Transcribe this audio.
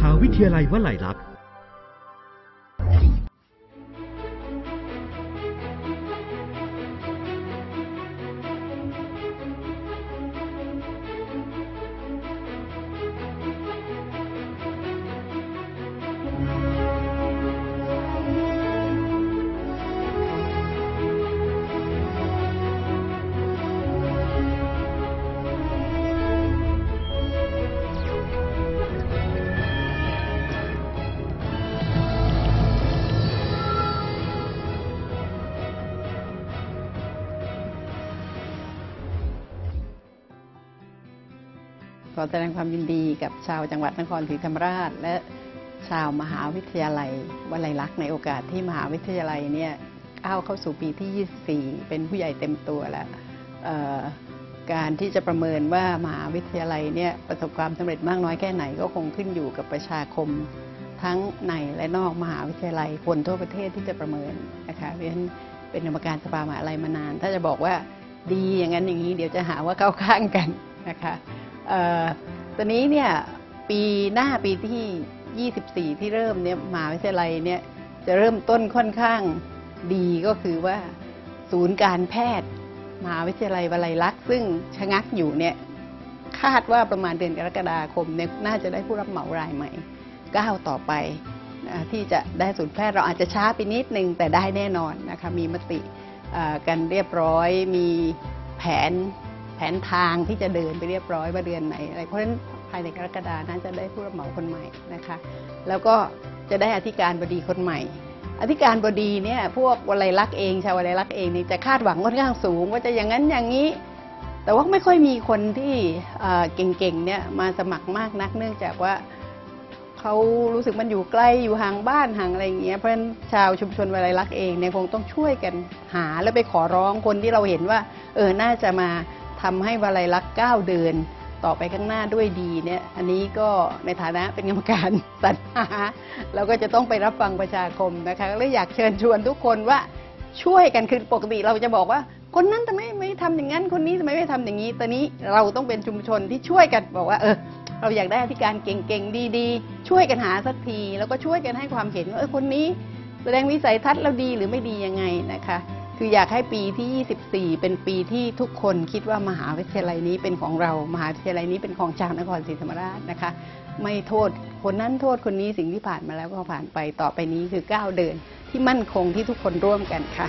หาวิทยาลัยวลัยลักษณ์ ขอแสดงความยินดีกับชาวจังหวัดนครศรีธรรมราช และชาวมหาวิทยาลัยวลัยลักษณ์ในโอกาสที่มหาวิทยาลัยเนี่ยก้าวเข้าสู่ปีที่ 24 เป็นผู้ใหญ่เต็มตัวแล้วการที่จะประเมินว่ามหาวิทยาลัยเนี่ยประสบความสำเร็จมากน้อยแค่ไหนก็คงขึ้นอยู่กับประชาคม ทั้งในและนอกมหาวิทยาลัยคนทั่วประเทศที่จะประเมินนะคะเพราะฉะนั้นเป็นกรรมการสภามหาลัยมานาน ถ้าจะบอกว่าดีอย่างนั้นอย่างนี้เดี๋ยวจะหาว่าเข้าข้างกันนะคะ ตอนนี้เนี่ยปีหน้าปีที่ 24 ที่เริ่มเนี่ยมหาวิทยาลัยเนี่ยจะเริ่มต้นค่อนข้างดีก็คือว่าศูนย์การแพทย์มหาวิทยาลัยวลัยลักษณ์ซึ่งชะงักอยู่เนี่ยคาดว่าประมาณเดือนกรกฎาคมเนี่ยน่าจะได้ผู้รับเหมารายใหม่ก้าวต่อไปที่จะได้ศูนย์แพทย์เราอาจจะช้าไปนิดนึงแต่ได้แน่นอนนะคะมีมติกันเรียบร้อยมีแผน แผนทางที่จะเดินไปเรียบร้อยว่าเดือนไหนอะไรเพราะฉะนั้นภายในกรกฎาน่าจะได้ผู้รับเหมาคนใหม่นะคะ แล้วก็จะได้อธิการบดีคนใหม่ อธิการบดีเนี่ยพวกวลัยลักษ์เองชาววลัยลักษ์เองนี่จะคาดหวังค่อนข้างสูง ว่าจะอย่างนั้นอย่างนี้ แต่ว่าไม่ค่อยมีคนที่เก่งๆเนี่ยมาสมัครมากนักเนื่องจากว่าเขารู้สึกมันอยู่ใกล้อยู่ห่างบ้านห่างอะไรอย่างเงี้ยเพราะฉะนั้นชาวชุมชนวลัยลักษ์เองเนี่ยคงต้องช่วยกันหาแล้วไปขอร้องคนที่เราเห็นว่า เออน่าจะมา ทำให้วลัยลักษณ์ก้าวเดิน ต่อไปข้างหน้าด้วยดีเนี่ยอันนี้ก็ในฐานะเป็นกรรมการสรรหาเราก็จะต้องไปรับฟังประชาคมนะคะก็เลยอยากเชิญชวนทุกคนว่าช่วยกันคือปกติเราจะบอกว่า คนนั้นทำไมไม่ทำอย่างนั้นคนนี้ทำไมไม่ทำอย่างนี้ตอนนี้เราต้องเป็นชุมชนที่ช่วยกันบอกว่าเออเราอยากได้อธิการเก่งๆ ดีๆ ช่วยกันหาสักที แล้วก็ช่วยกันให้ความเห็นว่าเออคนนี้ แสดงวิสัยทัศน์เราดีหรือไม่ดียังไงนะคะ คืออยากให้ปีที่ 24 เป็นปีที่ทุกคนคิดว่ามหาวิทยาลัยนี้เป็นของเรา มหาวิทยาลัยนี้เป็นของชาวนครศรีธรรมราชนะคะ ไม่โทษคนนั้นโทษคนนี้สิ่งที่ผ่านมาแล้วก็ผ่านไปต่อไปนี้คือก้าวเดินที่มั่นคงที่ทุกคนร่วมกันค่ะ